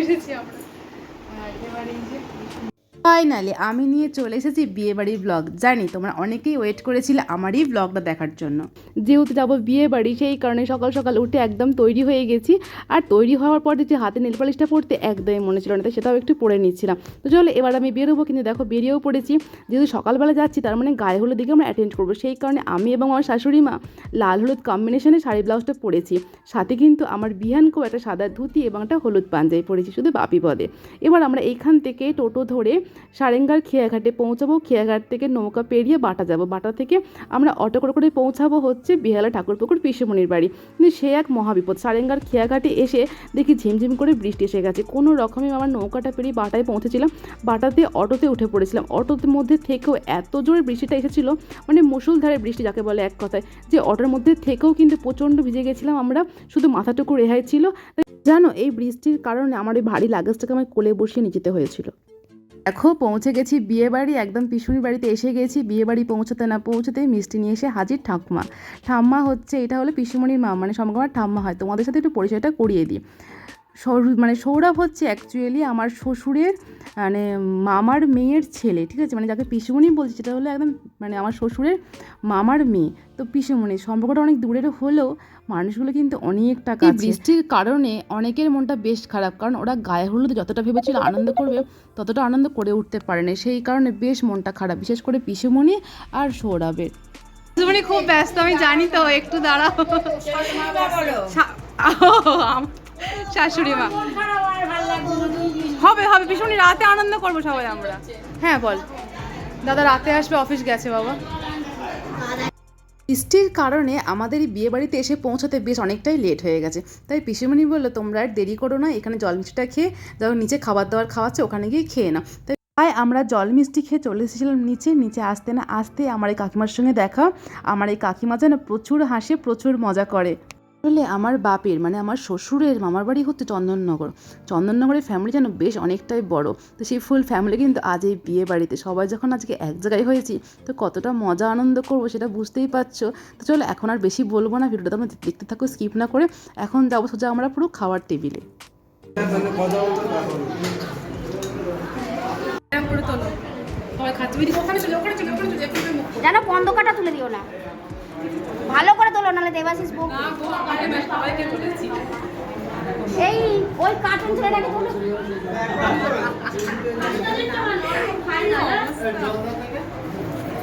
এসেছি আমরা। আর এবারে এই যে ফাইনালি আমি নিয়ে চলে এসেছি বিয়েবাড়ির ব্লগ জানি তোমরা অনেকেই ওয়েট করেছিলে আমারই ব্লগটা দেখার জন্য। যেহেতু যাব বিয়ে বাড়ি সেই কারণে সকাল সকাল উঠে একদম তৈরি হয়ে গেছি। আর তৈরি হওয়ার পরে যে হাতে নীল পালিশটা পড়তে একদমই মনে ছিল না, তাই সেটাও একটু পরে নিচ্ছিলাম। তো চলো, এবার আমি বেরোবো কিন্তু দেখো, বেরিয়েও পড়েছি। যেহেতু সকালবেলা যাচ্ছি, তার মানে গায়ে হলুদ দিকে আমরা অ্যাটেন্ড করব। সেই কারণে আমি এবং আমার শাশুড়ি মা লাল হলুদ কম্বিনেশনে শাড়ি ব্লাউজটা পরেছি। সাথে কিন্তু আমার বিহানকেও একটা সাদা ধুতি এবং একটা হলুদ পাঞ্জাবি পরেছি, শুধু বাপি পদে এবার আমরা এইখান থেকে টোটো ধরে সারেঙ্গার খেয়াঘাটে পৌঁছাবো, খেয়াঘাট থেকে নৌকা পেরিয়ে বাটা যাব। বাটা থেকে আমরা অটো করে করে পৌঁছাবো হচ্ছে বিহালা ঠাকুরপুকুর পিসুমণির বাড়ি। কিন্তু সে এক মহাবিপদ। সারেঙ্গার খেয়াঘাটে এসে দেখি ঝিমঝিম করে বৃষ্টি এসে গেছে। কোনো রকমে আমার নৌকাটা পেরিয়ে বাটায় পৌঁছেছিলাম। বাটাতে অটোতে উঠে পড়েছিলাম। অটোর মধ্যে থেকেও এত জোরে বৃষ্টিটা এসেছিল মানে মুসুলধারে বৃষ্টি যাকে বলে এক কথায়, যে অটোর মধ্যে থেকেও কিন্তু প্রচণ্ড ভিজে গেছিলাম আমরা। শুধু মাথাটুকু রেহাই ছিল। জানো, এই বৃষ্টির কারণে আমার এই ভারী লাগেজটাকে আমার কোলে বসিয়ে নিয়ে যেতে হয়েছিল। দেখো পৌঁছে গেছি বিয়ে বাড়ি একদম পিসুনির বাড়িতে এসে গেছি বিয়ে বাড়ি পৌঁছতে না পৌঁছতে মিষ্টি নিয়ে এসে হাজির ঠাকুমা। ঠাম্মা হচ্ছে, এটা হলো পিসুমণির মা মানে সমগ্র ঠাম্মা হয়। তোমাদের সাথে একটু পরিচয়টা করিয়ে দিই। মানে সৌরভ হচ্ছে অ্যাকচুয়ালি আমার শ্বশুরের মানে মামার মেয়ের ছেলে ঠিক আছে? মানে যাকে পিসুমণি বলছি সেটা হলো একদম মানে আমার শ্বশুরের মামার মেয়ে। তো পিসুমণি সম্পর্কটা অনেক দূরের হলেও মানুষগুলো কিন্তু অনেক টাকা বৃষ্টির কারণে অনেকের মনটা বেশ খারাপ কারণ ওরা গায়ে হলুদ যতটা ভেবেছিল আনন্দ করবে ততটা আনন্দ করে উঠতে পারে না। সেই কারণে বেশ মনটা খারাপ বিশেষ করে পিসুমণি আর সৌরভের। খুব ব্যস্ত আমি জানি তো একটু দাঁড়াও। শাশুড়ি মা। হবে হবে ভীষণ রাতে আনন্দ করব সবাই আমরা। হ্যাঁ বল। দাদা রাতে আসবে অফিস গেছে বাবা। বৃষ্টির কারণে আমাদের এই বিয়ে বাড়িতে এসে পৌঁছাতে বেশ অনেকটাই লেট হয়ে গেছে। তাই পিসিমণি বলল তোমরা আর দেরি করো না এখানে জল মিষ্টিটা খেয়ে যখন নিচে খাবার দাবার খাওয়াচ্ছে ওখানে গিয়ে খেয়ে নাও। তাই তাই আমরা জল মিষ্টি খেয়ে চলে এসেছিলাম নিচে। নিচে আসতে না আসতে আমার এই কাকিমার সঙ্গে দেখা। আমার এই কাকিমা যেন প্রচুর হাসে প্রচুর মজা করে। আসলে আমার বাপের মানে আমার শ্বশুরের মামার বাড়ি হচ্ছে চন্দননগর। চন্দননগরের ফ্যামিলি যেন বেশ অনেকটাই বড়। তো সেই ফুল ফ্যামিলি কিন্তু আজ এই বিয়ে বাড়িতে। সবাই যখন আজকে এক জায়গায় হয়েছি তো কতটা মজা আনন্দ করব সেটা বুঝতেই পারছ? তো চলো এখন আর বেশি বলব না ভিডিওটা তোমরা দেখতে থাকো স্কিপ না করে। এখন যাব সোজা আমরা পুরো খাওয়ার টেবিলে জানো পন্দকাটা তুলে দিও না। ভালো করে তোলো নাহলে দেবাশিস বউ এই ওই কার্টুন ছেলেটাকে তোলো।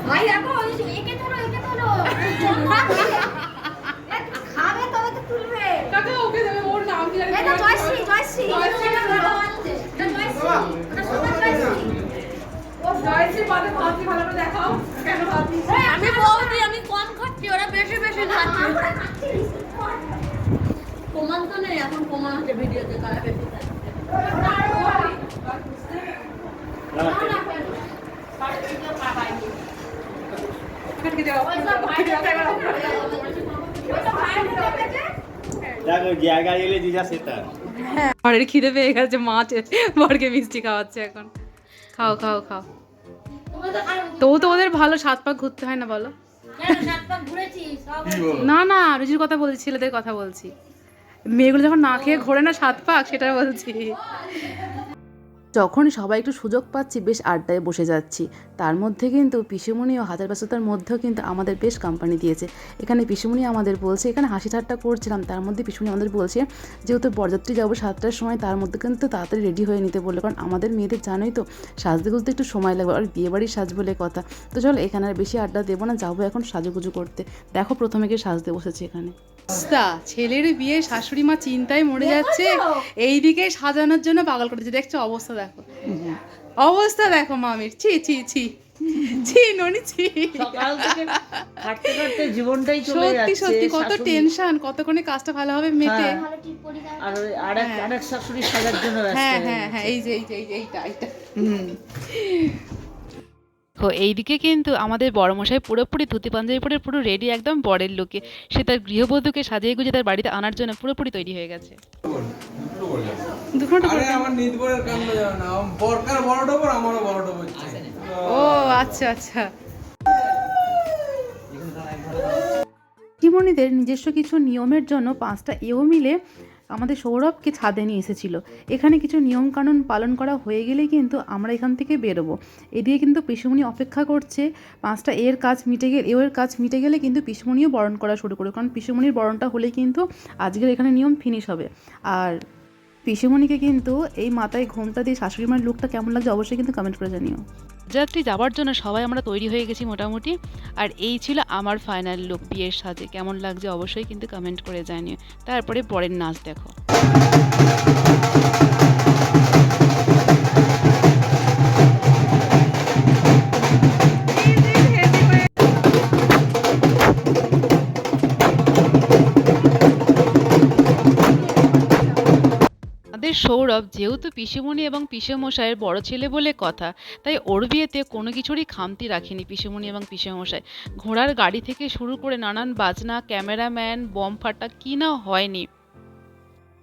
ভাই দেখো একে তোলো একে তোলো। খাবে তবে তো তুলবে। কাকা ওকে দেবে ওর নাম কি জানি এটা জয়শ্রী জয়শ্রী। জয়শ্রী। জয়শ্রী সোনা জয়শ্রী। পাতে ভালো করে দেখাও। ঘরের খিদে পেয়ে গেছে মাছ বরকে মিষ্টি খাওয়াচ্ছে এখন। খাও খাও খাও। তবু তো ওদের ভালো সাত পাক ঘুরতে হয় না বলো? কেন সাত পাক ঘুরেছি সব না না রুচির কথা বলছি ছেলেদের কথা বলছি। মেয়েগুলো যখন না খেয়ে ঘোরে না সাত পাক, সেটা বলছি। যখন সবাই একটু সুযোগ পাচ্ছি, বেশ আড্ডায় বসে যাচ্ছি। তার মধ্যে কিন্তু পিসুমণি ও হাজার ব্যস্ততার মধ্যেও কিন্তু আমাদের বেশ কোম্পানি দিয়েছে। এখানে পিসুমণি আমাদের বলছে, এখানে হাসি ঠাট্টা করছিলাম, তার মধ্যে পিসুমণি আমাদের বলছে, যেহেতু বরযাত্রী যাব সাতটার সময়, তার মধ্যে কিন্তু তাড়াতাড়ি রেডি হয়ে নিতে বলল, কারণ আমাদের মেয়েদের জানোই তো, সাজতে গুজতে একটু সময় লাগবে, আর বিয়ে বাড়ির সাজ বলে কথা। তো চলো, এখানে আর বেশি আড্ডা দেবো না, যাব এখন সাজুগুজু করতে। দেখো প্রথমে গিয়ে সাজতে বসেছি এখানে। অবস্থা। ছেলের বিয়ে শাশুড়ি মা চিন্তায় মরে যাচ্ছে। এইদিকে সাজানোর জন্য পাগল করেছে। দেখছ অবস্থা দেখো। অবস্থা দেখো মামির। ছি ছি ছি। ছি ননি ছি। জীবনটাই চলে সত্যি সত্যি কত টেনশন কতক্ষণে কাজটা ভালো হবে মেটে। হ্যাঁ। আর আরেক আরেক শাশুড়ি সাজার জন্য হ্যাঁ হ্যাঁ হ্যাঁ এই যে এই যে এই যে এইটা এইটা। তো এইদিকে কিন্তু আমাদের বড়মশাই পুরোপুরি ধুতি পাঞ্জাবি পরে পুরো রেডি একদম বরের লোকে সে তার গৃহবধূকে সাজিয়ে গুজে তার বাড়িতে আনার জন্য পুরোপুরি তৈরি হয়ে গেছে। ও আচ্ছা আচ্ছা। টিমনিদের নিজস্ব কিছু নিয়মের জন্য পাঁচটা এও মিলে আমাদের সৌরভকে ছাদে নিয়ে এসেছিল। এখানে কিছু নিয়মকানুন পালন করা হয়ে গেলে কিন্তু আমরা এখান থেকে বেরোবো। এদিকে কিন্তু পিসুমণি অপেক্ষা করছে। পাঁচটা এর কাজ মিটে গেলে এর কাজ মিটে গেলে কিন্তু পিসুমণিও বরণ করা শুরু করবে। কারণ পিসুমণির বরণটা হলে কিন্তু আজকের এখানে নিয়ম ফিনিশ হবে। আর পিসুমণিকে কিন্তু এই মাথায় ঘোমটা দিয়ে শাশুড়ি মার লুকটা কেমন লাগছে অবশ্যই কিন্তু কমেন্ট করে জানিও। যাত্রী যাওয়ার জন্য সবাই আমরা তৈরি হয়ে গেছি মোটামুটি। আর এই ছিল আমার ফাইনাল লুক বিয়ের সাজে। কেমন লাগছে অবশ্যই কিন্তু কমেন্ট করে জানিও। তারপরে পরের নাচ দেখো। আমাদের সৌরভ যেহেতু পিসেমণি এবং পিসেমশাইয়ের বড় ছেলে বলে কথা, তাই ওর বিয়েতে কোনো কিছুরই খামতি রাখেনি পিসেমণি এবং পিসেমশাই। ঘোড়ার গাড়ি থেকে শুরু করে নানান বাজনা, ক্যামেরাম্যান, বম ফাটা কি না হয়নি।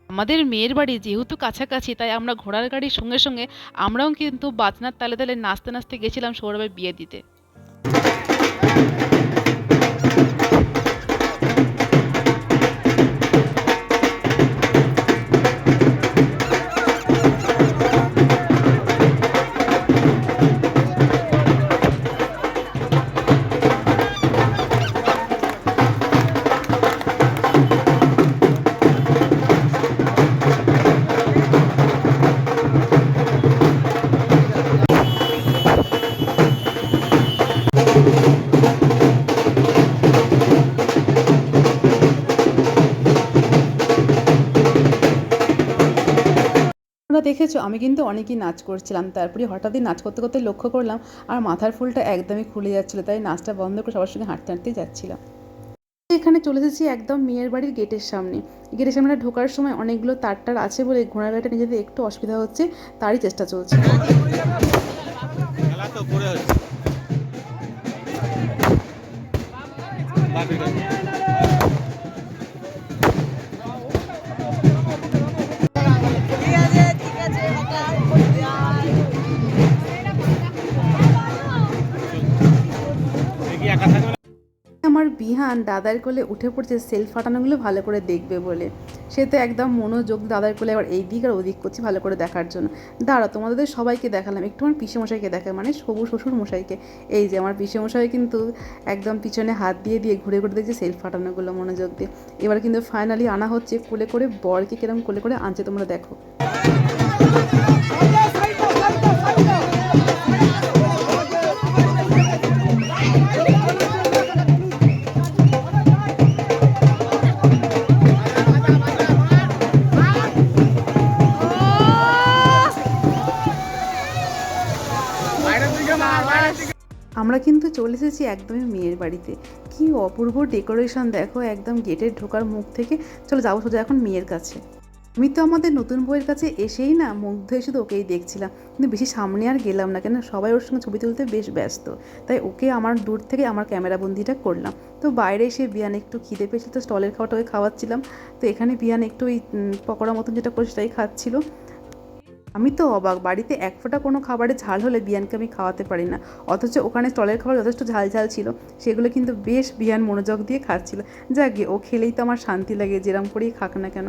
আমাদের মেয়ের বাড়ি যেহেতু কাছাকাছি, তাই আমরা ঘোড়ার গাড়ির সঙ্গে সঙ্গে আমরাও কিন্তু বাজনার তালে তালে নাচতে নাচতে গেছিলাম সৌরভের বিয়ে দিতে। তোমরা দেখেছ, আমি কিন্তু অনেকই নাচ করছিলাম। তারপরে হঠাৎই নাচ করতে করতে লক্ষ্য করলাম, আর মাথার ফুলটা একদমই খুলে যাচ্ছিল, তাই নাচটা বন্ধ করে সবার সঙ্গে হাঁটতে হাঁটতে যাচ্ছিলাম। এখানে চলে এসেছি একদম মেয়ের বাড়ির গেটের সামনে। গেটের সামনে ঢোকার সময় অনেকগুলো তার টার আছে বলে ঘোড়ার গাড়িটা যেতে একটু অসুবিধা হচ্ছে, তারই চেষ্টা চলছে। আমার দাদার কোলে উঠে পড়ছে সেলফ ফাটানোগুলো ভালো করে দেখবে বলে। সে তো একদম মনোযোগ দাদার কোলে আবার এই দিক আর ওদিক করছি ভালো করে দেখার জন্য। দাঁড়া তোমাদের সবাইকে দেখালাম, একটু আমার মশাইকে দেখা মানে সবু শ্বশুর মশাইকে এই যে আমার মশাই কিন্তু একদম পিছনে হাত দিয়ে দিয়ে ঘুরে ঘুরে দেখছে সেলফ ফাটানোগুলো মনোযোগ দিয়ে। এবার কিন্তু ফাইনালি আনা হচ্ছে কোলে করে, বরকে কিরম কোলে করে আনছে তোমরা দেখো। কিন্তু চলে এসেছি একদমই মেয়ের বাড়িতে। কি অপূর্ব ডেকোরেশন দেখো, একদম গেটের ঢোকার মুখ থেকে। চলো যাব সোজা এখন মেয়ের কাছে। আমি তো আমাদের নতুন বইয়ের কাছে এসেই না মুগ্ধ হয়ে শুধু ওকেই দেখছিলাম। কিন্তু বেশি সামনে আর গেলাম না কেন সবাই ওর সঙ্গে ছবি তুলতে বেশ ব্যস্ত। তাই ওকে আমার দূর থেকে আমার ক্যামেরা বন্দিটা করলাম। তো বাইরে এসে বিয়ান একটু খিদে পেয়েছিল, তো স্টলের খাওয়াটা ওকে খাওয়াচ্ছিলাম। তো এখানে বিয়ান একটু ওই পকোড়া মতন যেটা করে সেটাই খাচ্ছিল। আমি তো অবাক, বাড়িতে এক ফোঁটা কোনো খাবারে ঝাল হলে বিয়ানকে আমি খাওয়াতে পারি না। অথচ ওখানে স্টলের খাবার যথেষ্ট ঝাল ঝাল ছিল, সেগুলো কিন্তু বেশ বিয়ান মনোযোগ দিয়ে খাচ্ছিল। যাকে ও খেলেই তো আমার শান্তি লাগে, যেরম করেই খাক না কেন।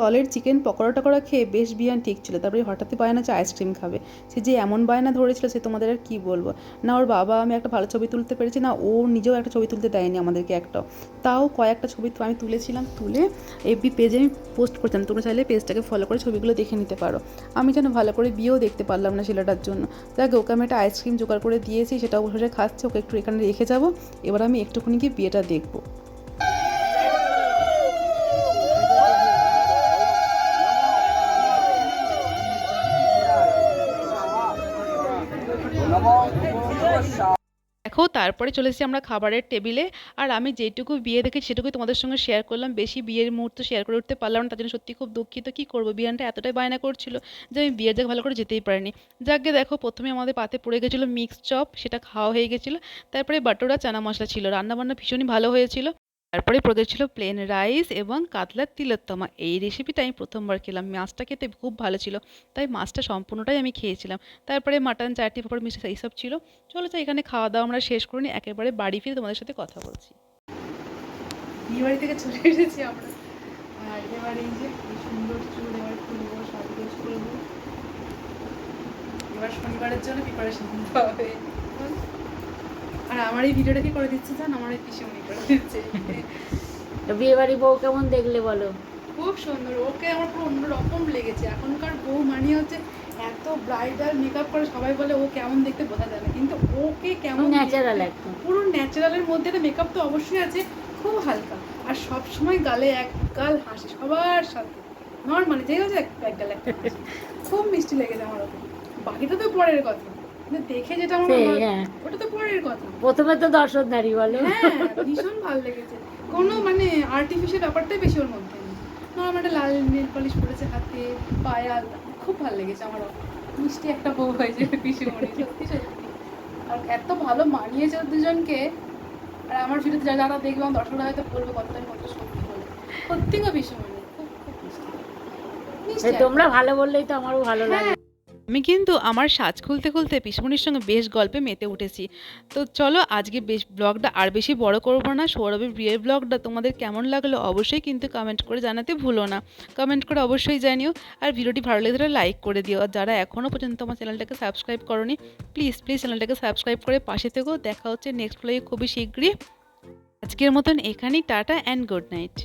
স্টলের চিকেন পকোড়া টকোড়া খেয়ে বেশ বিয়ান ঠিক ছিল। তারপরে হঠাৎই বায়না হচ্ছে আইসক্রিম খাবে। সে যে এমন বায়না ধরেছিল সে তোমাদের আর কী বলব? না, ওর বাবা আমি একটা ভালো ছবি তুলতে পেরেছি, না, ও নিজেও একটা ছবি তুলতে দেয়নি আমাদেরকে একটাও তাও কয়েকটা ছবি আমি তুলেছিলাম, তুলে এফবি পেজে আমি পোস্ট করতাম তোমরা চাইলে পেজটাকে ফলো করে ছবিগুলো দেখে নিতে পারো। আমি যেন ভালো করে বিয়েও দেখতে পারলাম না ছেলেটার জন্য। যাকে, ওকে আমি একটা আইসক্রিম জোগাড় করে দিয়েছি, সেটা বসে খাচ্ছে, ওকে একটু এখানে রেখে যাব। এবার আমি একটুখানি গিয়ে বিয়েটা দেখব। দেখো, তারপরে চলে এসেছি আমরা খাবারের টেবিলে। আর আমি যেটুকু বিয়ে দেখেছি, সেটুকুই তোমাদের সঙ্গে শেয়ার করলাম। বেশি বিয়ের মুহূর্ত শেয়ার করে উঠতে পারলাম না, তার জন্য সত্যি খুব দুঃখিত। কী করব? বিয়ানটা এতটাই বায়না করছিল যে আমি বিয়ের জায়গা ভালো করে যেতেই পারিনি। যাকে দেখো, প্রথমে আমাদের পাতে পড়ে গেছিল মিক্স চপ, সেটা খাওয়া হয়ে গেছিল। তারপরে বাটোরা, চানা মশলা ছিল। রান্নাবান্না ভীষণই ভালো হয়েছিল। তারপরে পড়ে ছিল প্লেন রাইস এবং কাতলার তিলোত্তমা। এই রেসিপিটা আমি প্রথমবার খেলাম। মাছটা খেতে খুব ভালো ছিল, তাই মাছটা সম্পূর্ণটাই আমি খেয়েছিলাম। তারপরে মাটন চারটি পাপড় মিষ্টি এইসব ছিল। চলো তো এখানে খাওয়া দাওয়া আমরা শেষ করে নিই, একেবারে বাড়ি ফিরে তোমাদের সাথে কথা বলছি। বিয়ে বাড়ি থেকে চলে এসেছি আমরা। এবার শনিবারের জন্য প্রিপারেশন নিতে হবে। আর আমার এই ভিডিওটা কি করে দিচ্ছে জান? আমার এই পিসিমণি করে দিচ্ছে। বিয়ে বাড়ি বউ কেমন দেখলে বলো? খুব সুন্দর। ওকে আমার পুরো অন্যরকম লেগেছে। এখনকার বউ মানে হচ্ছে এত ব্রাইডাল মেকআপ করে সবাই বলে ও কেমন দেখতে বোঝা যায় না। কিন্তু ওকে কেমন ন্যাচারাল একদম। পুরো ন্যাচারালের মধ্যে একটা মেকআপ তো অবশ্যই আছে খুব হালকা। আর সব সময় গালে এক গাল হাসি সবার সাথে নর্মালি যে হচ্ছে এক গালে একটা খুব মিষ্টি লেগেছে আমার ওকে। বাকিটা তো পরের কথা। দেখে যেটা আমার হ্যাঁ। ওটা তো পরের কথা। প্রথমে তো দর্শনধারী বলো। হ্যাঁ ভীষণ ভালো লেগেছে। কোনো মানে আর্টিফিশিয়াল ব্যাপারটাই বেশি ওর মধ্যে নেই। নর্মাল একটা লাল নীল পলিশ পড়েছে হাতে পায়ে খুব ভালো লেগেছে আমার। মিষ্টি একটা বউ হয়েছে পিসিমণি সত্যি সত্যি। আর এত ভালো মানিয়েছে দুজনকে। আর আমার ভিডিওতে যারা যারা দেখবে আমার দর্শকরা হয়তো বলবে কতটা কতটা সত্যি বলে। সত্যি গো পিসিমণি তোমরা ভালো বললেই তো আমারও ভালো লাগে। আমি কিন্তু আমার সাজ খুলতে খুলতে পিসমনির সঙ্গে বেশ গল্পে মেতে উঠেছি। তো চলো আজকে বেশ ব্লগটা আর বেশি বড় করব না। সৌরভের বিয়ের ব্লগটা তোমাদের কেমন লাগল অবশ্যই কিন্তু কমেন্ট করে জানাতে ভুলো না। কমেন্ট করে অবশ্যই জানিও। আর ভিডিওটি ভালো লেগে লাইক করে দিও। আর যারা এখনও পর্যন্ত আমার চ্যানেলটাকে সাবস্ক্রাইব করনি প্লিজ প্লিজ চ্যানেলটাকে সাবস্ক্রাইব করে পাশে থেকেও দেখা হচ্ছে নেক্সট ব্লগে খুবই শীঘ্রই। আজকের মতন এখানেই টাটা অ্যান্ড গুড নাইট